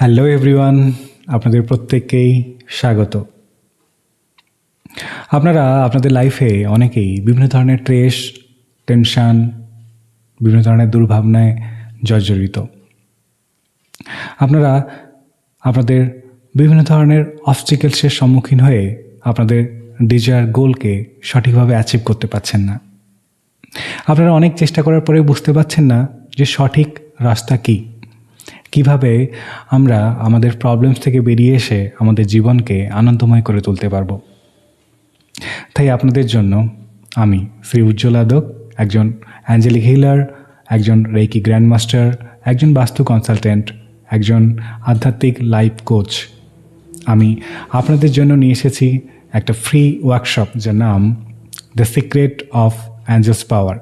Hello everyone আপনাদের প্রত্যেককেই স্বাগত। আপনারা আপনাদের লাইফে অনেকেই বিভিন্ন ধরনের ট্রেস টেনশান বিভিন্ন ধরনের দুর্ভাবনায় জর্জরিত। আপনারা আপনাদের বিভিন্ন ধরনের অবস্টিকেলসের সম্মুখীন হয়ে আপনাদের ডিজায়ার গোলকে সঠিকভাবে অ্যাচিভ করতে পারছেন না। আপনারা অনেক চেষ্টা করার পরে বুঝতে পারছেন না যে সঠিক রাস্তা কী। কীভাবে আমরা আমাদের প্রবলেমস থেকে বেরিয়ে এসে আমাদের জীবনকে আনন্দময় করে তুলতে পারব? তাই আপনাদের জন্য আমি শ্রী উজ্জ্বল আদক, একজন অ্যাঞ্জেলিক হিলার, একজন রেকি গ্র্যান্ডমাস্টার, একজন বাস্তু কনসালটেন্ট একজন আধ্যাত্মিক লাইফ কোচ আমি আপনাদের জন্য নিয়ে এসেছি একটা ফ্রি ওয়ার্কশপ যার নাম the secret of angels power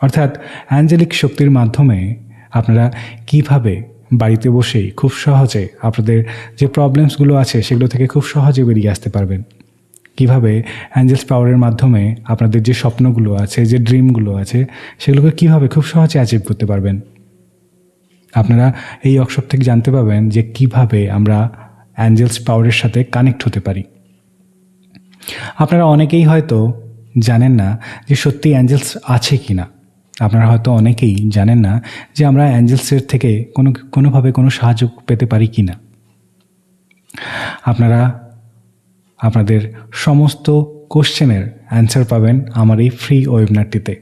অর্থাৎ অ্যাঞ্জেলিক শক্তির মাধ্যমে আপনারা কীভাবে বাড়িতে বসেই খুব সহজে আপনাদের যে প্রবলেমসগুলো আছে সেগুলো থেকে খুব সহজে বেরিয়ে আসতে পারবেন? কীভাবে অ্যাঞ্জেলস পাওয়ারের মাধ্যমে আপনাদের যে স্বপ্নগুলো আছে, যে ড্রিমগুলো আছে, সেগুলোকে কীভাবে খুব সহজে অ্যাচিভ করতে পারবেন? আপনারা এই ওয়ার্কশপ থেকে জানতে পারবেন যে কীভাবে আমরা অ্যাঞ্জেলস পাওয়ারের সাথে কানেক্ট হতে পারি। আপনারা অনেকেই হয়তো জানেন না যে সত্যি অ্যাঞ্জেলস আছে কি না আপনারা হয়তো অনেকেই জানেন না যে আমরা অ্যাঞ্জেলসের থেকে কোনো, কোনোভাবে কোনো সাহায্য পেতে পারি কি না আপনারা, আপনাদের সমস্ত কোশ্চেনের অ্যান্সার পাবেন আমার এই ফ্রি ওয়েবনারটিতে।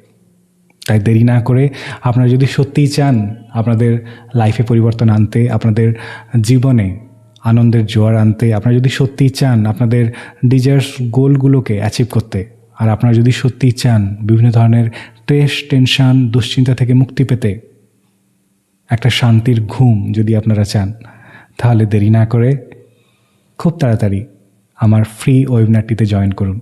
তাই দেরি না করে আপনারা যদি সত্যিই চান আপনাদের লাইফে পরিবর্তন আনতে, আপনাদের জীবনে আনন্দের জোয়ার আনতে, আপনারা যদি সত্যিই চান আপনাদের ডিজায়ার্স গোলগুলোকে অ্যাচিভ করতে, আর আপনারা যদি সত্যিই চান বিভিন্ন ধরনের স্ট্রেস টেনশান, দুশ্চিন্তা থেকে মুক্তি পেতে একটা শান্তির ঘুম যদি আপনারা চান, তাহলে দেরি না করে খুব তাড়াতাড়ি আমার ফ্রি ওয়েবিনারটিতে জয়েন করুন।